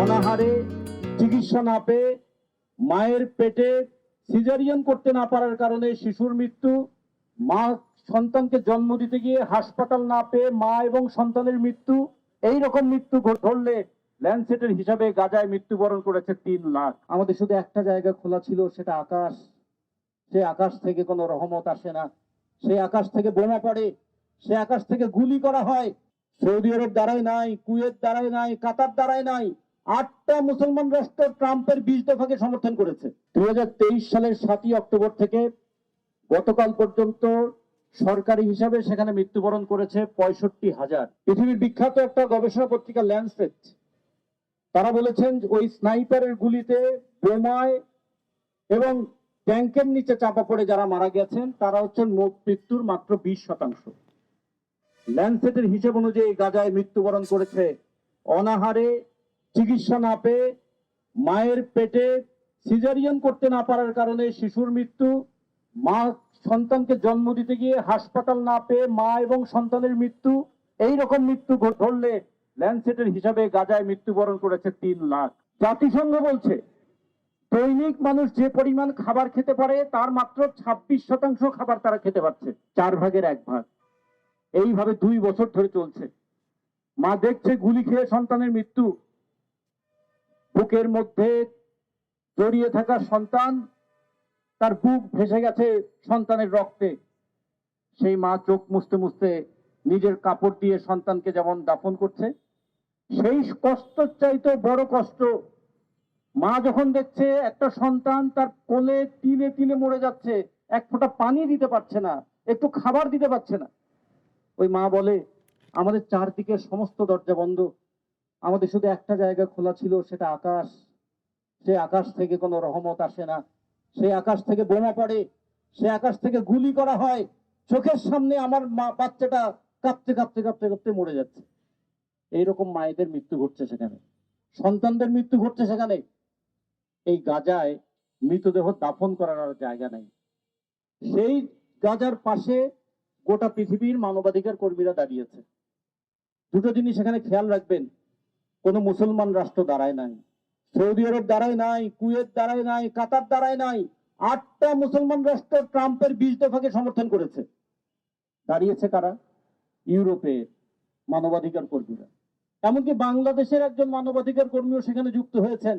অনাহারে চিকিৎসা না পেয়ে মায়ের পেটে সিজারিয়ান করতে না পারার কারণে শিশুর মৃত্যু, মা সন্তানকে জন্ম দিতে গিয়ে হাসপাতাল না পেয়ে মা এবং সন্তানের মৃত্যু এই রকম মৃত্যু ঘটলে ল্যান্ডসেটের হিসাবে গাজায় মৃত্যুবরণ করেছে তিন লাখ। আমাদের শুধু একটা জায়গা খোলা ছিল, সেটা আকাশ। সে আকাশ থেকে কোনো রহমত আসে না। সে আকাশ থেকে বোমা পড়ে। সে আকাশ থেকে গুলি করা হয়। সৌদি আরব দ্বারাই নাই, কুয়েত দ্বারাই নাই, কাতার দ্বারাই নাই, আটটা মুসলমান রাষ্ট্র ট্রাম্পের বিশ দফাকে সমর্থন করেছে। দুই সালের সাতই অক্টোবর থেকে গতকাল পর্যন্ত সরকারি হিসাবে সেখানে মৃত্যুবরণ করেছে পঁয়ষট্টি হাজার। পৃথিবীর বিখ্যাত একটা গবেষণা পত্রিকা, ল্যান্ডসেট, তারা বলেছেন ওই স্নাইপারের গুলিতে বোমায় এবং ট্যাঙ্কের নিচে চাপা পড়ে যারা মারা গেছেন, তারা হচ্ছেন মৃত্যুর মাত্র বিশ শতাংশ। ল্যান্ডসেটের হিসেব অনুযায়ী গাজায় মৃত্যুবরণ করেছে। অনাহারে চিকিৎসা না পেয়ে মায়ের পেটে সিজারিয়ান করতে না পারার কারণে শিশুর মৃত্যু। মা সন্তানকে জন্ম দিতে গিয়ে হাসপাতাল না পেয়ে মা এবং সন্তানের মৃত্যু। এই রকম মৃত্যু ঘটলে ল্যান্ডসেটের হিসাবে গাজায় মৃত্যুবরণ করেছে তিন লাখ। জাতিসংঘ বলছে, দৈনিক মানুষ যে পরিমাণ খাবার খেতে পারে, তার মাত্র ছাব্বিশ শতাংশ খাবার তারা খেতে পারছে, চার ভাগের এক ভাগ। এইভাবে দুই বছর ধরে চলছে। মা দেখছে গুলি খেয়ে সন্তানের মৃত্যু। বুকের মধ্যে জড়িয়ে থাকা সন্তান, তার বুক ভেসে গেছে সন্তানের রক্তে। সেই মা চোখ মুছতে মুছতে নিজের কাপড় দিয়ে সন্তানকে যেমন দাফন করছে, সেই কষ্ট চাইতে বড় কষ্ট। মা যখন দেখছে একটা সন্তান তার কোলে তিলে তিলে মরে যাচ্ছে, এক ফোঁটা পানি দিতে পারছে না, একটু খাবার দিতে পারছে না। ওই মা বলে, আমাদের চারদিকে সমস্ত দরজা বন্ধ। আমাদের শুধু একটা জায়গা খোলা ছিল, সেটা আকাশ। সে আকাশ থেকে কোনো রহমত আসে না। সে আকাশ থেকে বোমা পড়ে। সে আকাশ থেকে গুলি করা হয়। চোখের সামনে আমার মা, বাচ্চাটা কাঁপতে কাঁপতে কাঁপতে কাঁপতে মরে যাচ্ছে। এইরকম মায়েদের মৃত্যু ঘটছে সেখানে। সন্তানদের মৃত্যু ঘটছে সেখানে। এই গাজায় মৃতদেহ দাফন করার জায়গা নেই। সেই গাজার পাশে গোটা পৃথিবীর মানবাধিকার কর্মীরা দাঁড়িয়েছে। দুটো জিনিস এখানে খেয়াল রাখবেন, কোনো মুসলমান রাষ্ট্র দাঁড়ায় নাই, সৌদি আরব দাঁড়ায় নাই, কুয়েত দাঁড়ায় নাই, কাতার দাঁড়ায় নাই, আটটা মুসলমান রাষ্ট্র ট্রাম্পের বিশ দফাকে সমর্থন করেছে। দাঁড়িয়েছে কারা? ইউরোপের মানবাধিকার কর্মীরা। এমনকি বাংলাদেশের একজন মানবাধিকার কর্মীও সেখানে যুক্ত হয়েছেন।